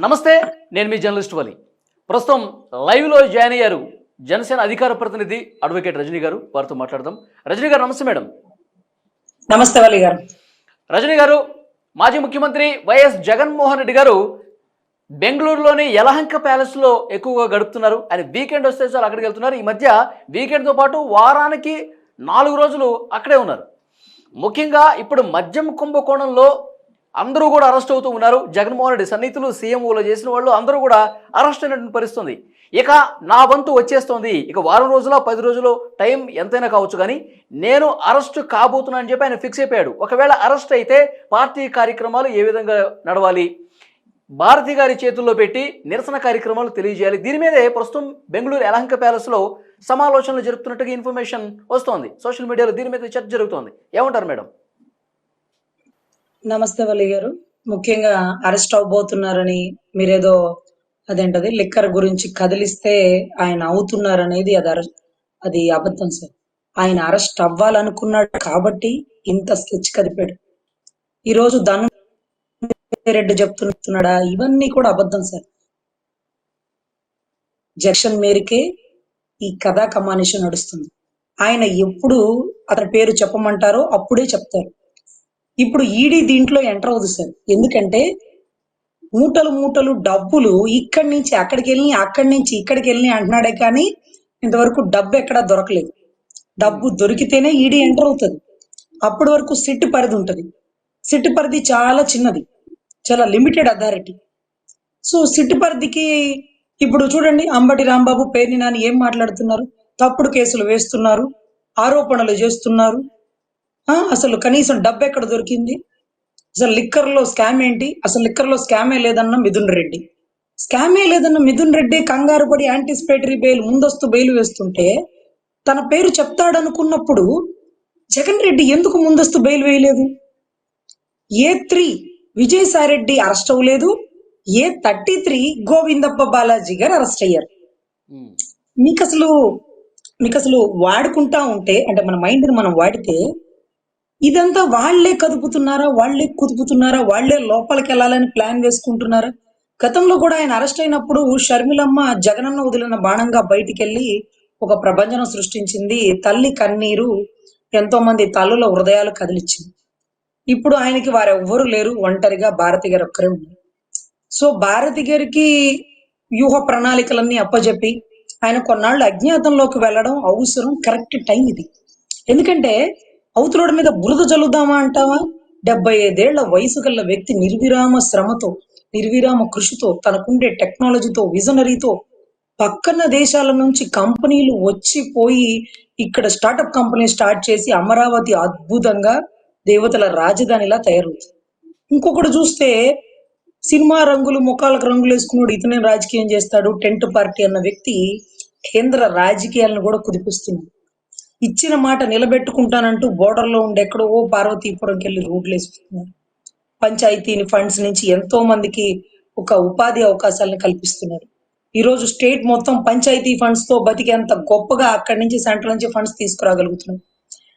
నమస్తే నేను మీ జర్నలిస్ట్ వలి. ప్రస్తుతం లైవ్లో జాయిన్ అయ్యారు జనసేన అధికార ప్రతినిధి అడ్వకేట్ రజనీ గారు. వారితో మాట్లాడదాం. రజనీ గారు నమస్తే మేడం. నమస్తే వలి గారు. రజనీ గారు మాజీ ముఖ్యమంత్రి వైఎస్ జగన్మోహన్ రెడ్డి గారు బెంగళూరులోని యలహంక ప్యాలెస్లో ఎక్కువగా గడుపుతున్నారు. ఆయన వీకెండ్ వస్తే చాలు అక్కడికి వెళ్తున్నారు. ఈ మధ్య వీకెండ్తో పాటు వారానికి నాలుగు రోజులు అక్కడే ఉన్నారు. ముఖ్యంగా ఇప్పుడు మద్యం కుంభకోణంలో అందరూ కూడా అరెస్ట్ అవుతూ ఉన్నారు. జగన్మోహన్ రెడ్డి సన్నిహితులు సీఎంఓలో చేసిన వాళ్ళు అందరూ కూడా అరెస్ట్ అయినటువంటి పరిస్థితుంది ఇక నా వంతు వచ్చేస్తోంది. ఇక వారం రోజుల పది రోజులు టైం ఎంతైనా కావచ్చు కానీ నేను అరెస్ట్ కాబోతున్నానని చెప్పి ఆయన ఫిక్స్ అయిపోయాడు. ఒకవేళ అరెస్ట్ అయితే పార్టీ కార్యక్రమాలు ఏ విధంగా నడవాలి? భారతి గారి చేతుల్లో పెట్టి నిరసన కార్యక్రమాలు తెలియజేయాలి. దీని మీదే ప్రస్తుతం బెంగళూరు ఎలహంక ప్యాలెస్లో సమాలోచనలు జరుపుతున్నట్టుగా ఇన్ఫర్మేషన్ వస్తోంది. సోషల్ మీడియాలో దీని మీద చర్చ జరుగుతోంది. ఏమంటారు మేడం? నమస్తే వలి గారు. ముఖ్యంగా అరెస్ట్ అవబోతున్నారని మీరేదో అదేంటది లిక్కర్ గురించి కదిలిస్తే ఆయన అవుతున్నారనేది అది అది అబద్ధం సార్. ఆయన అరెస్ట్ అవ్వాలనుకున్నాడు కాబట్టి ఇంత స్కెచ్ కదిపాడు. ఈ రోజు ధను రెడ్డి చెప్తున్నాడా ఇవన్నీ కూడా అబద్ధం సార్. జక్షన్ మేరకే ఈ కథా కమానిషన్ నడుస్తుంది. ఆయన ఎప్పుడు అతని పేరు చెప్పమంటారో అప్పుడే చెప్తారు. ఇప్పుడు ఈడీ దీంట్లో ఎంటర్ అవుతుంది సార్. ఎందుకంటే మూటలు మూటలు డబ్బులు ఇక్కడి నుంచి అక్కడికి వెళ్ళి అక్కడి నుంచి ఇక్కడికి వెళ్ళి అంటున్నాడే కానీ ఇంతవరకు డబ్బు ఎక్కడా దొరకలేదు. డబ్బు దొరికితేనే ఈడీ ఎంటర్ అవుతుంది. అప్పటి వరకు సిట్ పరిధి ఉంటుంది. సిట్ పరిధి చాలా చిన్నది. చాలా లిమిటెడ్ అథారిటీ. సో సిట్ పరిధికి ఇప్పుడు చూడండి అంబటి రాంబాబు పేర్ని నాని ఏం మాట్లాడుతున్నారు? తప్పుడు కేసులు వేస్తున్నారు. ఆరోపణలు చేస్తున్నారు. అసలు కనీసం డబ్బు ఎక్కడ దొరికింది? అసలు లిక్కర్లో స్కామ్ ఏంటి? అసలు లిక్కర్లో స్కామే లేదన్న మిథున్ రెడ్డి. స్కామే లేదన్న మిథున్ రెడ్డి కంగారు పడి యాంటిసిపేటరీ బెయిల్ ముందస్తు బెయిల్ వేస్తుంటే తన పేరు చెప్తాడనుకున్నప్పుడు జగన్ రెడ్డి ఎందుకు ముందస్తు బెయిల్ వేయలేదు? A three Vijayasai Reddy arrest అవ్వలేదు? A thirty three Govindappa Balaji గారు అరెస్ట్ అయ్యారు? మీకు అసలు మీకు అసలు వాడుకుంటా ఉంటే అంటే మన మైండ్ని మనం వాడితే ఇదంతా వాళ్ళే కదుపుతున్నారా? వాళ్ళే కుదుపుతున్నారా? వాళ్ళే లోపలికి వెళ్ళాలని ప్లాన్ వేసుకుంటున్నారా? గతంలో కూడా ఆయన అరెస్ట్ అయినప్పుడు షర్మిలమ్మ జగనన్న వదిలిన బాణంగా బయటికెళ్ళి ఒక ప్రభంజనం సృష్టించింది. తల్లి కన్నీరు ఎంతో మంది తల్లుల హృదయాలు కదిలిచ్చింది. ఇప్పుడు ఆయనకి వారెవ్వరూ లేరు. ఒంటరిగా భారతి గారు ఒక్కరే ఉన్నారు. సో భారతి గారికి వ్యూహ ప్రణాళికలన్నీ అప్పజెప్పి ఆయన కొన్నాళ్ళు అజ్ఞాతంలోకి వెళ్ళడం అవసరం. కరెక్ట్ టైం ఇది. ఎందుకంటే అవతలోడి మీద బురద చల్లుదామా అంటావా? డెబ్బై ఐదేళ్ళ వయసు గల వ్యక్తి నిర్విరామ శ్రమతో నిర్విరామ కృషితో తనకుండే టెక్నాలజీతో విజనరీతో పక్కన దేశాల నుంచి కంపెనీలు వచ్చిపోయి ఇక్కడ స్టార్టప్ కంపెనీ స్టార్ట్ చేసి అమరావతి అద్భుతంగా దేవతల రాజధానిలా తయారవుతుంది. ఇంకొకటి చూస్తే సినిమా రంగులు ముఖాలకు రంగులు వేసుకున్నాడు ఇతనే రాజకీయం చేస్తాడు టెంట్ పార్టీ అన్న వ్యక్తి కేంద్ర రాజకీయాలను కూడా కుదిపిస్తున్నాడు. ఇచ్చిన మాట నిలబెట్టుకుంటానంటూ బోర్డర్లో లో ఉండే ఎక్కడో పార్వతీపురంకి వెళ్ళి రోడ్లు వేస్తున్నారు పంచాయతీని ఫండ్స్ నుంచి ఎంతో మందికి ఒక ఉపాధి అవకాశాలను కల్పిస్తున్నారు. ఈ రోజు స్టేట్ మొత్తం పంచాయతీ ఫండ్స్తో బతికేంత గొప్పగా అక్కడి నుంచి సెంట్రల్ నుంచి ఫండ్స్ తీసుకురాగలుగుతున్నారు.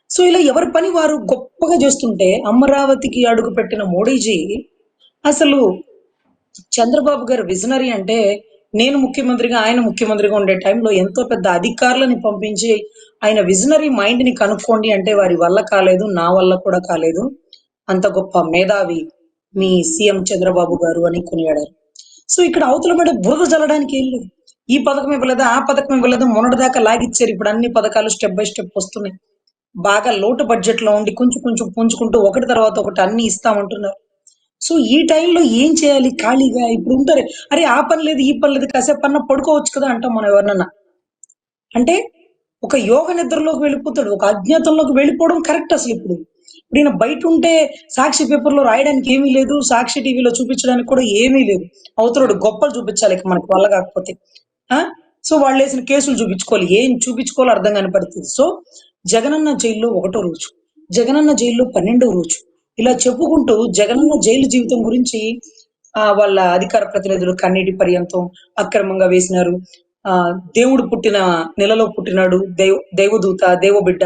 సో ఇలా ఎవరి పని వారు గొప్పగా చేస్తుంటే అమరావతికి అడుగు పెట్టిన మోడీజీ అసలు చంద్రబాబు గారు విజనరీ అంటే నేను ముఖ్యమంత్రిగా ఆయన ముఖ్యమంత్రిగా ఉండే టైంలో ఎంతో పెద్ద అధికారులని పంపించి ఆయన విజనరీ మైండ్ని కనుక్కోండి అంటే వారి వల్ల కాలేదు నా వల్ల కూడా కాలేదు. అంత గొప్ప మేధావి మీ సీఎం చంద్రబాబు గారు అని కొనియాడారు. సో ఇక్కడ అవతల మీద బురద జల్లడానికి ఏం ఈ పథకం ఇవ్వలేదు ఆ పథకం ఇవ్వలేదు మొన్నటిదాకా లాగిచ్చారు. ఇప్పుడు అన్ని పథకాలు స్టెప్ బై స్టెప్ వస్తున్నాయి. బాగా లోటు బడ్జెట్లో ఉండి కొంచెం కొంచెం పుంజుకుంటూ ఒకటి తర్వాత ఒకటి అన్ని ఇస్తామంటున్నారు. సో ఈ టైంలో ఏం చేయాలి? ఖాళీగా ఇప్పుడు ఉంటారు. అరే ఆ పని లేదు ఈ పని లేదు కాసేపు అన్న పడుకోవచ్చు కదా అంటాం మనం ఎవరినన్నా. అంటే ఒక యోగ నిద్రలోకి వెళ్ళిపోతాడు ఒక అజ్ఞాతంలోకి వెళ్ళిపోవడం కరెక్ట్ అసలు ఇప్పుడు. ఇప్పుడు ఈయన బయట ఉంటే సాక్షి పేపర్లో రాయడానికి ఏమీ లేదు సాక్షి టీవీలో చూపించడానికి కూడా ఏమీ లేదు. అవతరుడు గొప్పలు చూపించాలి ఇక మనకు వల్ల కాకపోతే. ఆ? సో వాళ్ళు వేసిన కేసులు చూపించుకోవాలి. ఏం చూపించుకోవాలో అర్థం కాని పరిస్థితి. సో జగనన్న జైల్లో ఒకటో రోజు జగనన్న జైల్లో పన్నెండో రోజు. ఇలా చెప్పుకుంటూ జగనన్న జైలు జీవితం గురించి ఆ వాళ్ళ అధికార ప్రతినిధులు కన్నీటి పర్యంతం అక్రమంగా వేసినారు. ఆ దేవుడు పుట్టిన నెలలో పుట్టినాడు దేవ దేవదూత దేవబిడ్డ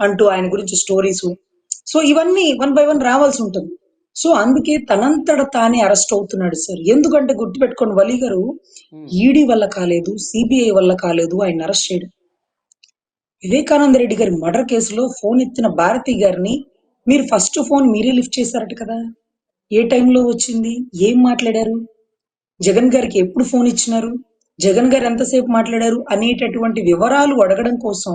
అంటూ ఆయన గురించి స్టోరీస్. సో ఇవన్నీ వన్ బై వన్ రావాల్సి ఉంటుంది. సో అందుకే తనంతట తానే అరెస్ట్ అవుతున్నాడు సార్. ఎందుకంటే గుర్తుపెట్టుకోండి వలి గారు ఈడీ వల్ల కాలేదు సిబిఐ వల్ల కాలేదు ఆయన అరెస్ట్ చేయడం. వివేకానంద రెడ్డి గారి మర్డర్ కేసులో ఫోన్ ఎత్తిన భారతి గారిని మీరు ఫస్ట్ ఫోన్ మీరే లిఫ్ట్ చేశారట కదా. ఏ టైంలో వచ్చింది? ఏం మాట్లాడారు? జగన్ గారికి ఎప్పుడు ఫోన్ ఇచ్చినారు? జగన్ గారు ఎంతసేపు మాట్లాడారు? అనేటటువంటి వివరాలు అడగడం కోసం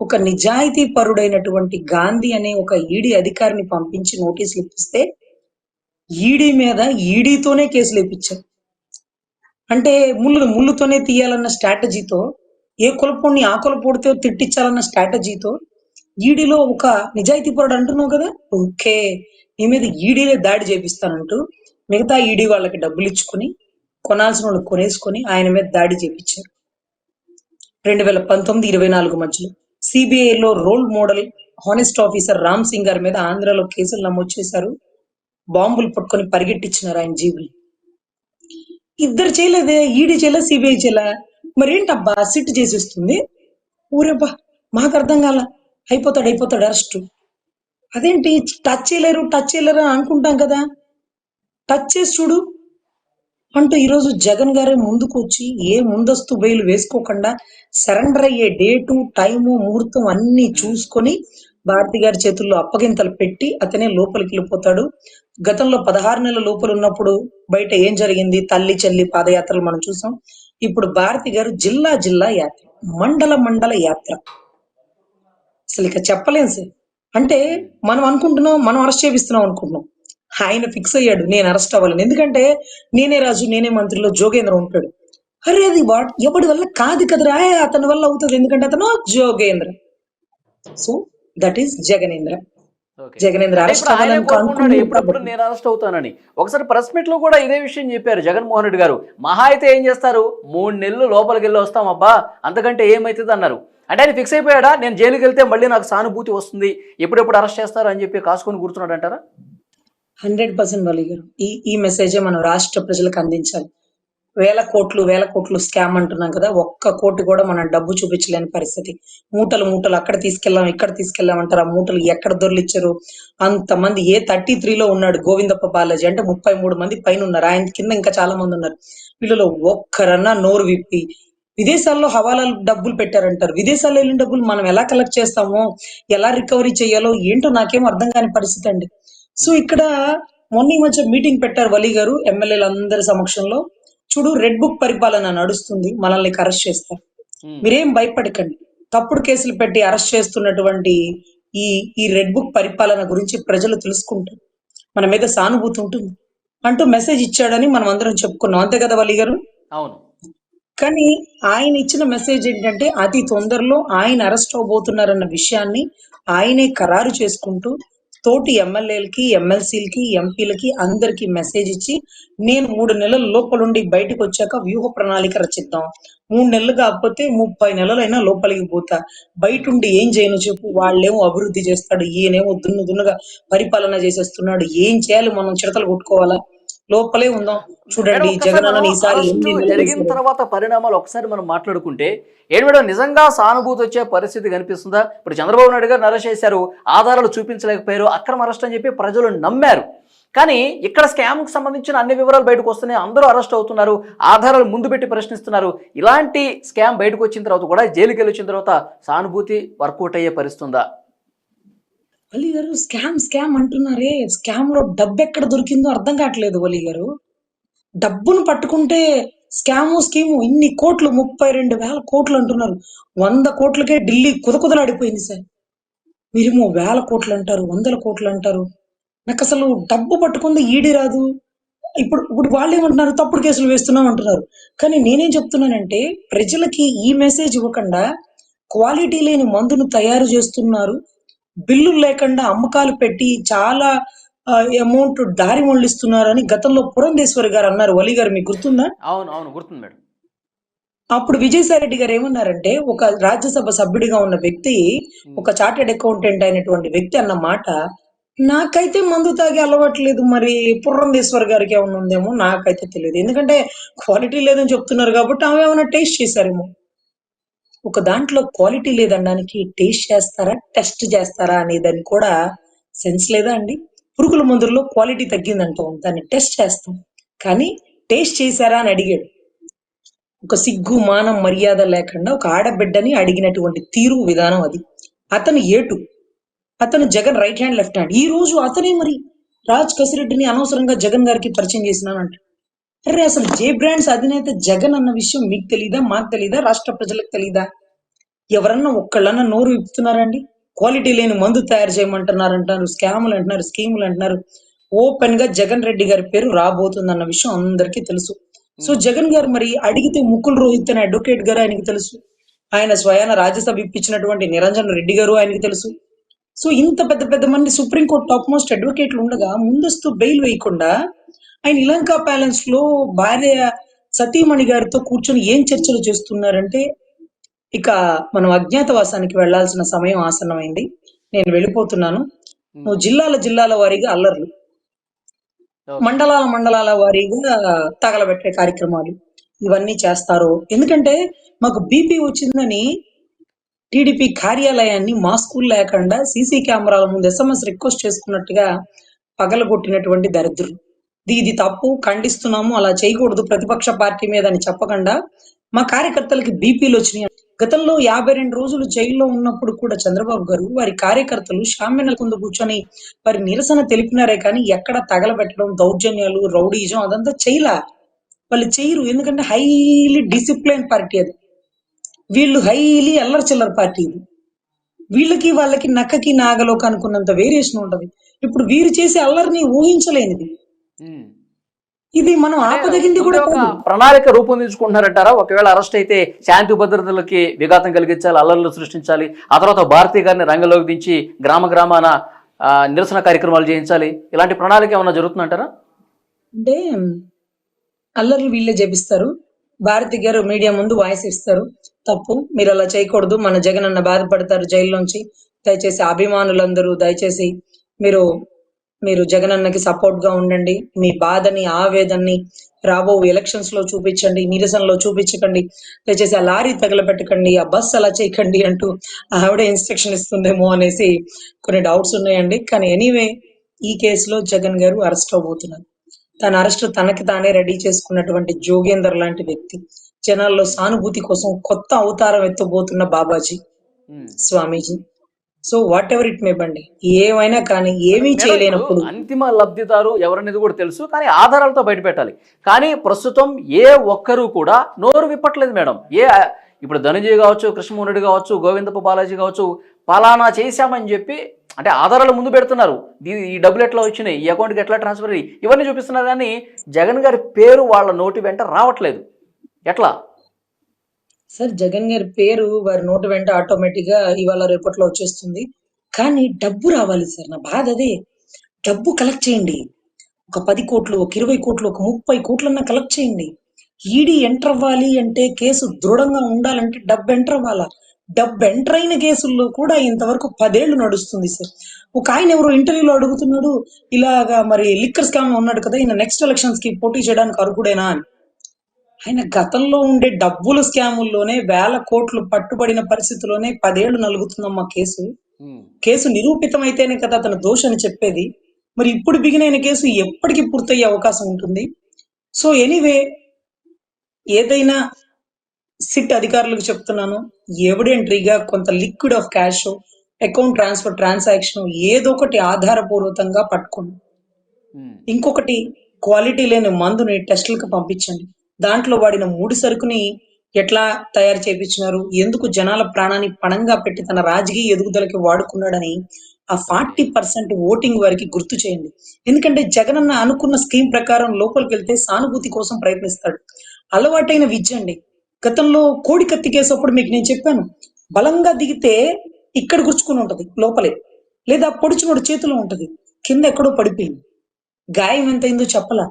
ఒక నిజాయితీ పరుడైనటువంటి గాంధీ అనే ఒక ఈడీ అధికారిని పంపించి నోటీసులు ఇప్పిస్తే ఈడీ మీద ఈడీతోనే కేసులు ఇప్పించారు అంటే ముళ్ళు ముళ్ళుతోనే తీయాలన్న స్ట్రాటజీతో ఏ కులపోడిని ఆ కులపోడితో తిట్టించాలన్న స్ట్రాటజీతో ఈడీలో ఒక నిజాయితీ పరుడు అంటున్నావు కదా? ఓకే. నీ మీద ఈడీలే దాడి చేపిస్తానంటూ మిగతా ఈడీ వాళ్ళకి డబ్బులు ఇచ్చుకుని కొనాల్సిన వాళ్ళు కొనేసుకొని ఆయన మీద దాడి చేపించారు. రెండు వేల పంతొమ్మిది ఇరవై నాలుగు మధ్యలో సిబిఐలో role model honest officer Ram Singh గారి మీద ఆంధ్రాలో కేసులు నమోదు చేశారు. బాంబులు పట్టుకొని పరిగెట్టించినారు ఆయన జీబులు ఇద్దరు చేయలేదే? ఈడీ చేయలే? సిబిఐ చేయలే? మరేంటబ్బా? సిట్ చేసేస్తుంది? ఊరేబ్బా మాకు అర్థం కాల? అయిపోతాడు అయిపోతాడు అరెస్ట్. అదేంటి? టచ్ చేయలేరు టచ్ చేయలేరు అని అనుకుంటాం కదా. టచ్ చేసి చూడు. అంటూ ఈరోజు జగన్ గారే ముందుకు వచ్చి ఏ ముందస్తు బెయిల్ వేసుకోకుండా సరెండర్ అయ్యే డేటు టైము ముహూర్తం అన్ని చూసుకొని భారతి గారి చేతుల్లో అప్పగింతలు పెట్టి అతనే లోపలికి వెళ్ళిపోతాడు. గతంలో పదహారు నెలల లోపల ఉన్నప్పుడు బయట ఏం జరిగింది? తల్లి చెల్లి పాదయాత్రలు మనం చూసాం. ఇప్పుడు భారతి గారు జిల్లా జిల్లా యాత్ర మండల మండల యాత్ర. అసలు ఇక చెప్పలేం సార్. అంటే మనం అనుకుంటున్నాం మనం అరెస్ట్ చేపిస్తున్నాం అనుకుంటున్నాం. ఆయన ఫిక్స్ అయ్యాడు నేను అరెస్ట్ అవ్వాలని. ఎందుకంటే నేనే రాజు నేనే మంత్రిలో జోగేంద్ర ఉంటాడు. అరే అది వాట్? ఎవడి వల్ల కాదు కదరా? అతని వల్ల అవుతుంది. ఎందుకంటే అతను Jogendra. So that is Jaganendra. Jaganendra ఎప్పుడెప్పుడు నేను అరెస్ట్ అవుతానని. ఒకసారి ప్రెస్ మీట్లో కూడా ఇదే విషయం చెప్పారు జగన్మోహన్ రెడ్డి గారు. మహా అయితే ఏం చేస్తారు? మూడు నెలలు లోపలికి వెళ్ళి వస్తాం అబ్బా అంతకంటే ఏమైతుంది అన్నారు. అంటే ఆయన ఫిక్స్ అయిపోయాడా? నేను జైలుకి వెళ్తే మళ్ళీ నాకు సానుభూతి వస్తుంది. ఎప్పుడెప్పుడు అరెస్ట్ చేస్తారు అని చెప్పి కాసుకొని కూర్చున్నాడు అంటారా హండ్రెడ్ పర్సెంట్ ఈ ఈ మెసేజే మనం రాష్ట్ర ప్రజలకు అందించాలి. వేల కోట్లు వేల కోట్లు స్కామ్ అంటున్నాం కదా ఒక్క కోటి కూడా మనం డబ్బు చూపించలేని పరిస్థితి. మూటలు మూటలు అక్కడ తీసుకెళ్ళాం ఇక్కడ తీసుకెళ్ళాం అంటారు. ఆ మూటలు ఎక్కడ దొర్లిచ్చారు? అంతమంది ఏ థర్టీ త్రీలో ఉన్నాడు గోవిందప్ప బాలాజీ? అంటే ముప్పై మూడు మంది పైన ఉన్నారు. ఆయన కింద ఇంకా చాలా మంది ఉన్నారు. వీళ్ళలో ఒక్కరన్నా నోరు విప్పి విదేశాల్లో హవాలాలు డబ్బులు పెట్టారంటారు. విదేశాల్లో వెళ్ళిన డబ్బులు మనం ఎలా కలెక్ట్ చేస్తామో? ఎలా రికవరీ చేయాలో ఏంటో నాకేం అర్థం కాని పరిస్థితి అండి. సో ఇక్కడ మొన్న మధ్య మీటింగ్ పెట్టారు వలి గారు ఎమ్మెల్యేలందరి సమక్షంలో. చూడు రెడ్ బుక్ పరిపాలన నడుస్తుంది మనల్ని అరెస్ట్ చేస్తారు. మీరేం భయపడకండి. తప్పుడు కేసులు పెట్టి అరెస్ట్ చేస్తున్నటువంటి ఈ ఈ రెడ్ బుక్ పరిపాలన గురించి ప్రజలు తెలుసుకుంటారు. మన మీద సానుభూతి ఉంటుంది. అంటూ మెసేజ్ ఇచ్చాడని మనం అందరం చెప్పుకున్నాం. అంతే కదా వలి గారు? అవును. కానీ ఆయన ఇచ్చిన మెసేజ్ ఏంటంటే అతి తొందరలో ఆయన అరెస్ట్ అవబోతున్నారన్న విషయాన్ని ఆయనే ఖరారు చేసుకుంటూ తోటి ఎమ్మెల్యేలకి ఎమ్మెల్సీలకి ఎంపీలకి అందరికి మెసేజ్ ఇచ్చి నేను మూడు నెలల లోపలుండి బయటకు వచ్చాక వ్యూహ ప్రణాళిక రచిద్దాం. మూడు నెలలు కాకపోతే ముప్పై నెలలైనా లోపలికి పోతా. బయట ఉండి ఏం చేయను చెప్పు. వాళ్ళేమో అభివృద్ధి చేస్తాడు. ఈయనేమో దున్ను దున్నుగా పరిపాలన చేసేస్తున్నాడు. ఏం చేయాలి? మనం చిడతలు కొట్టుకోవాలా? లోపలే ఉందాం. చూడండి జగన్ ఈసారి జరిగిన? తర్వాత పరిణామాలు ఒకసారి మనం మాట్లాడుకుంటే ఏంటి మేడం నిజంగా సానుభూతి వచ్చే పరిస్థితి కనిపిస్తుందా? ఇప్పుడు చంద్రబాబు నాయుడు గారు అరెస్ట్ చేశారు ఆధారాలు చూపించలేకపోయారు అక్రమ అరెస్ట్ అని చెప్పి ప్రజలు నమ్మారు. కానీ ఇక్కడ స్కామ్కు సంబంధించిన అన్ని వివరాలు బయటకు వస్తున్నాయి అందరూ అరెస్ట్ అవుతున్నారు ఆధారాలు ముందు పెట్టి ప్రశ్నిస్తున్నారు. ఇలాంటి స్కామ్ బయటకు వచ్చిన తర్వాత కూడా జైలుకి వెళ్ళి వచ్చిన తర్వాత సానుభూతి వర్కౌట్ అయ్యే పరిస్థితుందా వలి గారు స్కామ్ స్కామ్ అంటున్నారే. స్కామ్లో డబ్బు ఎక్కడ దొరికిందో అర్థం కావట్లేదు వలి గారు. డబ్బును పట్టుకుంటే స్కాము స్కీము ఇన్ని కోట్లు ముప్పై రెండు వేల కోట్లు అంటున్నారు. వంద కోట్లకే ఢిల్లీ కుదకుదలాడిపోయింది సార్. మీరేమో వేల కోట్లు అంటారు వందల కోట్లు అంటారు. నాకు అసలు డబ్బు పట్టుకుంది ఈడి రాదు. ఇప్పుడు ఇప్పుడు వాళ్ళు ఏమంటున్నారు తప్పుడు కేసులు వేస్తున్నాం అంటున్నారు. కానీ నేనేం చెప్తున్నానంటే ప్రజలకి ఈ మెసేజ్ ఇవ్వకుండా క్వాలిటీ లేని మందును తయారు చేస్తున్నారు. బిల్లులు లేకుండా అమ్మకాలు పెట్టి చాలా అమౌంట్ దారి మళ్ళిస్తున్నారని గతంలో పురంధేశ్వరి గారు అన్నారు. వలి గారు మీకు గుర్తుందా? అవును అవును గుర్తుంది మేడం. అప్పుడు విజయసాయి రెడ్డి గారు ఏమన్నారంటే ఒక రాజ్యసభ సభ్యుడిగా ఉన్న వ్యక్తి ఒక చార్టెడ్ అకౌంటెంట్ అయినటువంటి వ్యక్తి అన్న మాట నాకైతే మందు తాగే అలవాట్లేదు మరి పురంధేశ్వర్ గారికి ఏమైనా ఉందేమో నాకైతే తెలియదు. ఎందుకంటే క్వాలిటీ లేదని చెప్తున్నారు కాబట్టి ఆమె ఏమైనా టేస్ట్ చేశారేమో. ఒక దాంట్లో క్వాలిటీ లేదనడానికి టేస్ట్ చేస్తారా టెస్ట్ చేస్తారా అనేదాన్ని కూడా సెన్స్ లేదా అండి? పురుగుల మందుల్లో క్వాలిటీ తగ్గిందంటాం దాన్ని టెస్ట్ చేస్తాం. కానీ టేస్ట్ చేశారా అని అడిగాడు. ఒక సిగ్గు మానం మర్యాద లేకుండా ఒక ఆడబిడ్డని అడిగినటువంటి తీరు విధానం అది. అతను ఏటు? అతను Jagan right hand left hand. ఈ రోజు అతనే మరి రాజ్ కసిరెడ్డిని అనవసరంగా జగన్ గారికి పరిచయం చేసినానంట. అరే అసలు జే బ్రాండ్స్ అధినేత జగన్ అన్న విషయం మీకు తెలీదా? మాకు తెలీదా? రాష్ట్ర ప్రజలకు తెలీదా? ఎవరన్నా ఒక్కళ్ళన్నా నోరు విప్పుతున్నారండి? క్వాలిటీ లేని మందు తయారు చేయమంటున్నారు అంటున్నారు స్కాములు అంటున్నారు స్కీములు అంటున్నారు. ఓపెన్గా జగన్ రెడ్డి గారి పేరు రాబోతుంది అన్న విషయం అందరికీ తెలుసు. సో జగన్ గారు మరి అడిగితే ముకుల్ రోహిత్ అనే అడ్వకేట్ గారు ఆయనకి తెలుసు. ఆయన స్వయాన రాజ్యసభ ఇప్పించినటువంటి నిరంజన్ రెడ్డి గారు ఆయనకి తెలుసు. సో ఇంత పెద్ద పెద్ద మంది సుప్రీంకోర్టు టాప్ మోస్ట్ అడ్వకేట్లు ఉండగా ముందస్తు బెయిల్ వేయకుండా ఆయన ఇలంకా ప్యాలెన్స్లో భార్య సతీమణి గారితో కూర్చొని ఏం చర్చలు చేస్తున్నారంటే ఇక మనం అజ్ఞాతవాసానికి వెళ్ళాల్సిన సమయం ఆసన్నమైంది. నేను వెళ్ళిపోతున్నాను. నువ్వు జిల్లాల జిల్లాల వారీగా అల్లర్లు. మండలాల మండలాల వారీగా తగలబెట్టే కార్యక్రమాలు ఇవన్నీ చేస్తారు. ఎందుకంటే మాకు బీపీ వచ్చిందని టీడీపీ కార్యాలయాన్ని మాస్కులు లేకుండా సీసీ కెమెరాల ముందు ఎస్ఎంఎస్ రిక్వెస్ట్ చేసుకున్నట్టుగా పగలగొట్టినటువంటి దరిద్రులు. ఇది తప్పు ఖండిస్తున్నాము అలా చేయకూడదు ప్రతిపక్ష పార్టీ మీద అని చెప్పకుండా మా కార్యకర్తలకి బీపీలు వచ్చినాయి. గతంలో యాభై రెండు రోజులు జైల్లో ఉన్నప్పుడు కూడా చంద్రబాబు గారు వారి కార్యకర్తలు షామ్యాన్ల కింద కూర్చొని వారి నిరసన తెలిపినారే కానీ ఎక్కడ తగలబెట్టడం దౌర్జన్యాలు రౌడీజం అదంతా చేయలా. వాళ్ళు చేయరు ఎందుకంటే హైలీ డిసిప్లైన్ పార్టీ అది. వీళ్ళు హైలీ అల్లరి చిల్లర పార్టీ ఇది. వీళ్ళకి వాళ్ళకి నక్కకి నాగలోకి అనుకున్నంత వేరియేషన్ ఉంటది. ఇప్పుడు వీరు చేసే అల్లరిని ఊహించలేనిది. ఇది మనం ఆపదగింది కూడా ప్రణాళిక రూపొందించుకుంటున్నారంటారా ఒకవేళ అరెస్ట్ అయితే శాంతి భద్రతలకి విఘాతం కలిగించాలి అల్లర్లు సృష్టించాలి ఆ తర్వాత భారతీయ గారిని రంగంలోకి దించి గ్రామ గ్రామాన నిరసన కార్యక్రమాలు చేయించాలి. ఇలాంటి ప్రణాళిక ఏమైనా జరుగుతుందంటారా? అంటే అల్లర్లు వీళ్ళే చేపిస్తారు భారతి గారు మీడియా ముందు వాయిస్ ఇస్తారు. తప్పు మీరు అలా చేయకూడదు మన జగన్ అన్న బాధపడతారు జైల్లోంచి. దయచేసి అభిమానులందరూ దయచేసి మీరు మీరు జగన్ అన్నకి సపోర్ట్గా ఉండండి. మీ బాధని ఆవేదనని రాబో ఎలక్షన్స్లో చూపించండి. నిరసనలో చూపించకండి. దయచేసి ఆ లారీ తగలబెట్టకండి. ఆ బస్ అలా చేయకండి అంటూ ఆవిడ ఇన్స్ట్రక్షన్ ఇస్తుందేమో అనేసి కొన్ని డౌట్స్ ఉన్నాయండి. కానీ ఎనీవే ఈ కేసులో జగన్ గారు అరెస్ట్ అవబోతున్నారు. తన అరెస్ట్ తనకి తానే రెడీ చేసుకున్నటువంటి జోగేందర్ లాంటి వ్యక్తి జనాల్లో సానుభూతి కోసం కొత్త అవతారం ఎత్తబోతున్న బాబాజీ. స్వామీజీ. So whatever it may బండి ఏమైనా కానీ ఏమీ చేయలేనప్పుడు. అంతిమ లబ్ధిదారు ఎవరనేది కూడా తెలుసు కానీ ఆధారాలతో బయటపెట్టాలి. కానీ ప్రస్తుతం ఏ ఒక్కరూ కూడా నోరు విప్పట్లేదు మేడం. ఏ ఇప్పుడు ధనంజయ్ కావచ్చు కృష్ణమోహన్ రెడ్డి కావచ్చు గోవిందప్ప బాలాజీ కావచ్చు పలానా చేశామని చెప్పి అంటే ఆధారాలు ముందు పెడుతున్నారు. ఈ డబ్బులు ఎట్లా వచ్చినాయి? ఈ అకౌంట్కి ఎట్లా ట్రాన్స్ఫర్ అయ్యి? ఇవన్నీ చూపిస్తున్నారు కానీ జగన్ గారి పేరు వాళ్ళ నోటి వెంట రావట్లేదు. ఎట్లా? సార్ జగన్ గారి పేరు వారి నోటి వెంట ఆటోమేటిక్గా ఇవాళ రేపట్లో వచ్చేస్తుంది. కానీ డబ్బు రావాలి సార్ నా బాధ అదే. డబ్బు కలెక్ట్ చేయండి. ఒక పది కోట్లు ఒక ఇరవై కోట్లు ఒక ముప్పై కోట్లన్నా కలెక్ట్ చేయండి. ఈడీ ఎంటర్ అవ్వాలి అంటే కేసు దృఢంగా ఉండాలంటే డబ్బు ఎంటర్ అవ్వాలా? డబ్బు ఎంటర్ అయిన కేసుల్లో కూడా ఇంతవరకు పదేళ్ళు నడుస్తుంది సార్. ఒక ఆయన ఎవరో ఇంటర్వ్యూలో అడుగుతున్నాడు ఇలాగా మరి లిక్కర్ స్కామ్ ఉన్నాడు కదా ఈయన నెక్స్ట్ ఎలక్షన్స్కి పోటీ చేయడానికి అర్హుడేనా అని. ఆయన గతంలో ఉండే డబ్బుల స్కాముల్లోనే వేల కోట్లు పట్టుబడిన పరిస్థితిలోనే పదేళ్ళు నలుగుతుందమ్మా కేసు. కేసు నిరూపితమైతేనే కదా అతను దోషని చెప్పేది. మరి ఇప్పుడు బిగినైన కేసు ఎప్పటికి పూర్తయ్యే అవకాశం ఉంటుంది. సో ఎనీవే ఏదైనా సిట్ అధికారులకు చెప్తున్నాను. ఎవిడెంటరీగా కొంత liquid of cash account transfer transaction ఏదో ఒకటి ఆధారపూర్వకంగా పట్టుకోండి. ఇంకొకటి క్వాలిటీ లేని మందుని టెస్టులకు పంపించండి. దాంట్లో వాడిన ముడి సరుకుని ఎట్లా తయారు చేపించినారు ఎందుకు జనాల ప్రాణాన్ని పణంగా పెట్టి తన రాజకీయ ఎదుగుదలకి వాడుకున్నాడని ఆ ఫార్టీ పర్సెంట్ ఓటింగ్ వారికి గుర్తు చేయండి. ఎందుకంటే జగనన్న అనుకున్న స్కీమ్ ప్రకారం లోపలికి వెళ్తే సానుభూతి కోసం ప్రయత్నిస్తాడు. అలవాటైన విద్య అండి. గతంలో కోడి కత్తి కేసు మీకు నేను చెప్పాను. బలంగా దిగితే ఇక్కడ గుర్చుకుని ఉంటది లోపలే. లేదా పొడిచినోడు చేతిలో ఉంటది. కింద ఎక్కడో పడిపోయింది. గాయం ఎంత అయిందో చెప్పలా.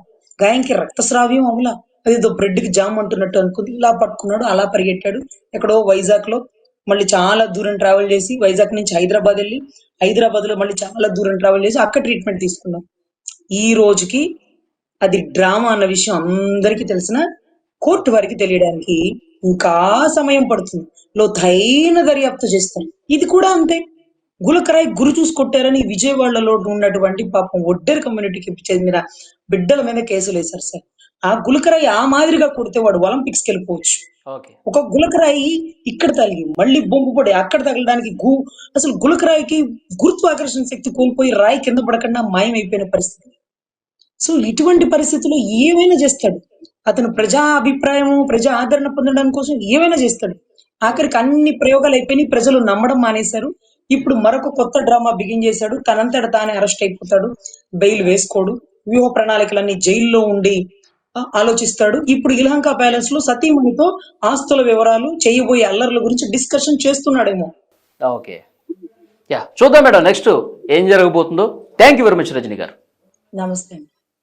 గాయంకి రక్తస్రావ్యం అవలా. అదేదో బ్రెడ్కి జామ్ అంటున్నట్టు అనుకుంది. ఇలా పట్టుకున్నాడు అలా పరిగెట్టాడు. ఎక్కడో వైజాగ్లో మళ్ళీ చాలా దూరం ట్రావెల్ చేసి వైజాగ్ నుంచి హైదరాబాద్ వెళ్ళి హైదరాబాద్లో మళ్ళీ చాలా దూరం ట్రావెల్ చేసి అక్కడ ట్రీట్మెంట్ తీసుకున్నాం. ఈ రోజుకి అది డ్రామా అన్న విషయం అందరికీ తెలిసిన కోర్టు వారికి తెలియడానికి ఇంకా సమయం పడుతుంది. లోతైన దర్యాప్తు చేస్తాం. ఇది కూడా అంతే. గులకరాయి గురు చూసుకొట్టారని విజయవాడలో ఉన్నటువంటి పాపం ఒడ్డెర కమ్యూనిటీకి చెందిన బిడ్డల మీద కేసులు వేశారు సార్. ఆ గులకరాయి ఆ మాదిరిగా కొడితే వాడు ఒలింపిక్స్కి వెళ్ళిపోవచ్చు ఒక గులకరాయి ఇక్కడ తగిలి మళ్ళీ బొంపు పడి అక్కడ తగలడానికి గు అసలు గులకరాయికి గురుత్వాకర్షణ శక్తి కోల్పోయి రాయి కింద పడకుండా మాయమైపోయిన పరిస్థితి. సో ఇటువంటి పరిస్థితుల్లో ఏమైనా చేస్తాడు. అతను ప్రజా అభిప్రాయం ప్రజా ఆదరణ పొందడానికి కోసం ఏమైనా చేస్తాడు. ఆఖరికి అన్ని ప్రయోగాలు అయిపోయినాయి ప్రజలు నమ్మడం మానేశారు. ఇప్పుడు మరొక కొత్త డ్రామా బిగిన్ చేశాడు. తనంతట తానే అరెస్ట్ అయిపోతాడు. బెయిల్ వేసుకోడు. వ్యూహ ప్రణాళికలన్నీ జైల్లో ఉండి ఆలోచిస్తాడు. ఇప్పుడు ఇలహంక ప్యాలెస్లో సతీమణితో ఆస్తుల వివరాలు చేయబోయే అల్లర్ల గురించి డిస్కషన్ చేస్తున్నాడేమో. ఓకే. యా చూద్దాం మేడం నెక్స్ట్ ఏం జరగబోతుందో. Thank you very much Rajani గారు. నమస్తే